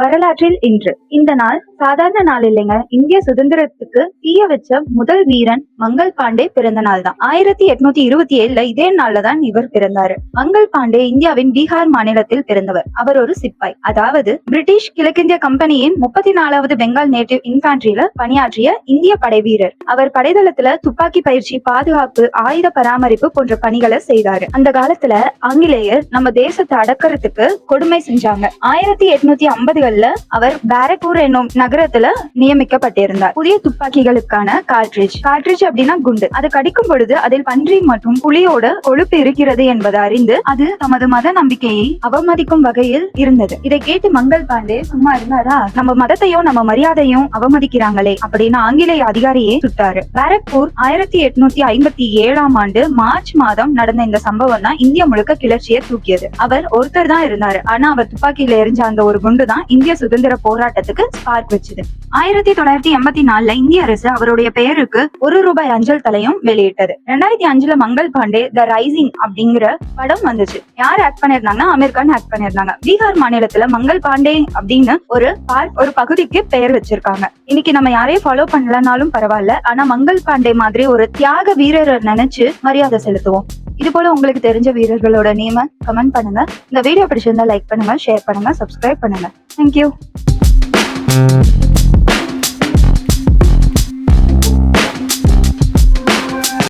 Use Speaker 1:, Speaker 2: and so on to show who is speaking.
Speaker 1: வரலாற்றில் இன்று. இந்த நாள் சாதாரண நாள் இல்லைங்க. இந்திய சுதந்திரத்துக்கு தீய வச்ச முதல் வீரன் மங்கள் பாண்டே பிறந்த நாள் தான். ஆயிரத்தி எட்நூத்தி இருபத்தி ஏழுல இதே நாள்ல தான் இவர் பிறந்தாரு. மங்கள் பாண்டே இந்தியாவின் பீகார் மாநிலத்தில் பிறந்தவர். அவர் ஒரு சிப்பாய். அதாவது பிரிட்டிஷ் கிழக்கிந்திய கம்பெனியின் முப்பத்தி நாலாவது பெங்கால் நேட்டிவ் இன்ஃபான்ட்ரியில பணியாற்றிய இந்திய படை வீரர். அவர் படைதளத்துல துப்பாக்கி பயிற்சி பாதுகாப்பு ஆயுத பராமரிப்பு போன்ற பணிகளை செய்தாரு. அந்த காலத்துல ஆங்கிலேயர் நம்ம தேசத்தை அடக்கிறதுக்கு கொடுமை செஞ்சாங்க. ஆயிரத்தி எட்நூத்தி ஐம்பது ஐம்பதுகள்ல அவர் பேரக்பூர் என்னும் நகரத்துல நியமிக்கப்பட்டிருந்தார். புதிய துப்பாக்கிகளுக்கான கார்ட்ரிட்ஜ் கார்ட்ரிட்ஜ் அப்படின்னா குண்டு. அது கடிக்கும் பொழுது அதில் பன்றி மற்றும் புலியோட கொழுப்பு இருக்கிறது என்பதை அறிந்து அது தமது மத நம்பிக்கையை அவமதிக்கும் வகையில் இருந்தது. இதை கேட்டு மங்கள் பாண்டே சும்மா இருந்தாரா நம்ம மதத்தையும் நம்ம மரியாதையும் அவமதிக்கிறாங்களே அப்படின்னு ஆங்கிலேய அதிகாரியே சுட்டாரு. பேரக்பூர் ஆயிரத்தி எட்நூத்தி ஐம்பத்தி ஏழாம் ஆண்டு மார்ச் மாதம் நடந்த இந்த சம்பவம் தான் இந்தியா முழுக்க கிளர்ச்சியை தூக்கியது. அவர் ஒருத்தர் தான் இருந்தாரு. ஆனா அவர் துப்பாக்கியில எரிஞ்ச அந்த ஒரு குண்டு தான் இந்திய சுதந்திர போராட்டத்துக்கு ஸ்பார்க் வச்சது. ஆயிரத்தி தொள்ளாயிரத்தி எண்பத்தி நாலுல இந்திய அரசு அவருடைய பெயருக்கு ஒரு ரூபாய் அஞ்சல் தலையும் வெளியிட்டது. ரெண்டாயிரத்தி அஞ்சுல மங்கள் பாண்டே த ரைசிங் அப்படிங்கிற படம் வந்துச்சு. யார் ஆக்ட் பண்ணிருந்தாங்கன்னா அமீர் கான் ஆக்ட் பண்ணிருந்தாங்க பீகார் மாநிலத்துல மங்கள் பாண்டே அப்படின்னு ஒரு பார்க் ஒரு பகுதிக்கு பெயர் வச்சிருக்காங்க. இன்னைக்கு நம்ம யாரையும் ஃபாலோ பண்ணலனாலும் பரவாயில்ல. ஆனா மங்கள் பாண்டே மாதிரி ஒரு தியாக வீரரை நினைச்சு மரியாதை செலுத்துவோம். இது போல உங்களுக்கு தெரிஞ்ச வீரர்களோட நேம கமெண்ட் பண்ணுங்க. இந்த வீடியோ பிடிச்சிருந்தா லைக் பண்ணுங்க ஷேர் பண்ணுங்க சப்ஸ்கிரைப் பண்ணுங்க. Thank you.